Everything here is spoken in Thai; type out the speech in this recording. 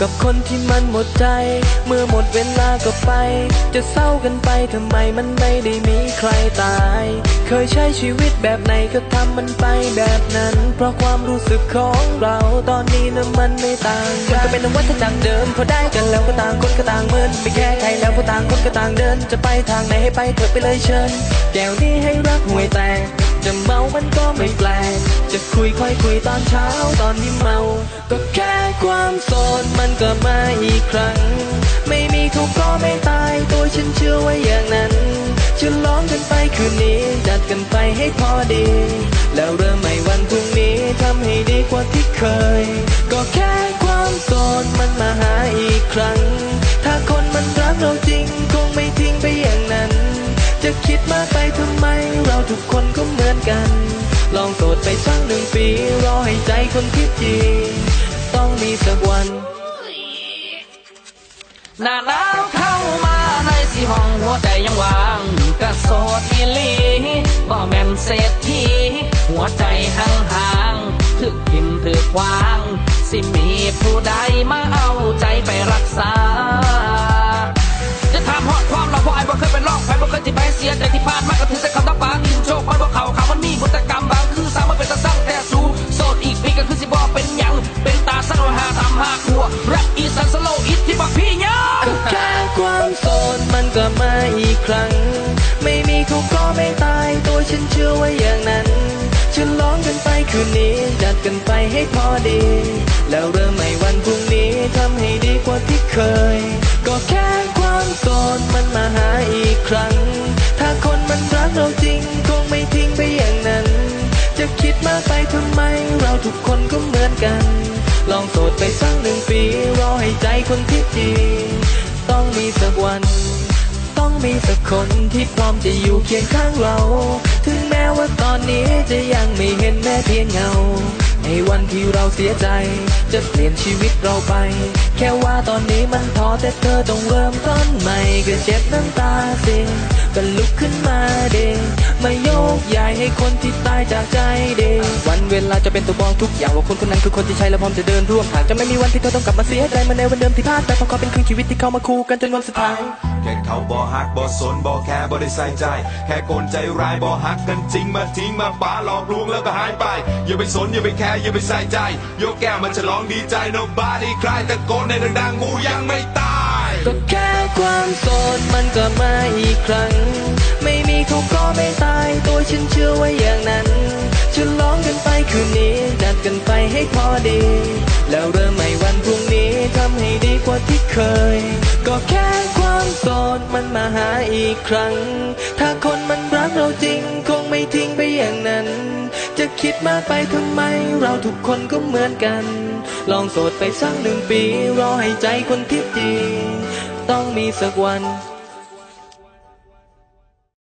กับคนที่มันหมดใจ เมื่อหมดเวลาก็ไป จะเศร้ากันไปทำไมมันไม่ได้มีใครตาย เคยใช้ชีวิตแบบไหนก็ทำมันไปแบบนั้น เพราะความรู้สึกของเราตอนนี้นะมันไม่ต่างกันมันก็เป็นวัฏจักรเดิมพอได้กันแล้วก็ต่างคนก็ต่างเมินไม่แค่ใครแล้วก็ต่างคนก็ต่างเดิน จะไปทางไหนให้ไปเถอะไปเลยเชิญแก้วนี้ให้รักห่วยแตก จะเมามันก็ไม่แปลก จะคุยค่อยคุยตอนเช้าตอนที่เมา ก็แค่ความโสดมันก็มาอีกครั้ง ไม่มีเขาก็ไม่ตายตัวฉันเชื่อว่าอย่างนั้นจะร้องกันไปคืนนี้จัดกันไปให้พอดี แล้วเริ่มใหม่วันพรุ่งนี้ทำให้ดีกว่าที่เคย ก็แค่ความโสดมันมาหาอีกครั้ง ดไปสักหนึ่งปี รอให้ใจคนคิดจริงต้องมีสักวัน หน้าหนาวเข้ามาในสีห้องหัวใจยังว่างกะโสดอีลีบ่แม่นเศรษฐีหัวใจห่างๆถึกกินถึกวาง สิมีผู้ใดมาเอา ฉันเชื่อว่าอย่างนั้นฉลองกันไปคืนนี้จัดกันไปให้พอดี แล้วเริ่มใหม่วันพรุ่งนี้ทำให้ดีกว่าที่เคย ก็แค่ความโสดมันมาหาอีกครั้ง ถ้าคนมันรักเราจริงคงไม่ทิ้งไปอย่างนั้น จะคิดมากไปทำไมเราทุกคนก็เหมือนกัน ลองโสดไปสักหนึ่งปีรอให้ใจคนที่จริงต้องมีสักวัน ต้องมีสักคนที่พร้อมจะอยู่เคียงข้างเราถึง เห็นแม้เพียงเงาในวันที่เราเสียใจ จะเปลี่ยนชีวิตเราไป แค่ว่าตอนนี้มันท้อแต่เธอต้องเริ่มต้นใหม่ก็เจ็บน้ำตาสิ ก็ลุกขึ้นมาเดมาโยกย้ายให้คนที่ตายจากใจเดวันเวลาจะเป็นตัวบอกทุกอย่างว่าคนคนนั้นคือคนที่ใช่และพร้อมจะเดินร่วมทางจะไม่มีวันที่เธอต้องกลับมาเสียใจมาในวันเดิมที่พลาดไปเพราะเขาเป็นครึ่งชีวิตที่เข้ามาคู่กันจนวันสุดท้ายแค่เขาบ่ฮักบ่สนบ่แค่บ่ได้ใส่ใจ แค่คนใจร้ายบ่ฮักกันจริงมาทิ้งมาป้าหลอกลวงแล้วก็หายไป อย่าไปสนอย่าไปแคร์อย่าไปใส่ใจ ยกแก้วมาฉลองดีใจ nobody ใครตะโกนในดังๆงูยังไม่ตาย ก็แค่ความโสดมันก็มาอีกครั้ง ไม่มีเขาก็ไม่ตายตัวฉันเชื่อไว่าอย่างนั้นฉลองกันไปคืนนี้จัดกันไปให้พอดี แล้วเริ่มใหม่วันพรุ่งนี้ทำให้ดีกว่าที่เคย ก็แค่ความโสดมันมาหาอีกครั้ง ถ้าคนมันรักเราจริงคงไม่ทิ้งไปอย่างนั้น จะคิดมากไปทำไมเราทุกคนก็เหมือนกัน ลองโสดไปสักหนึ่งปี รอให้ใจคนที่จริง ต้องมีสักวัน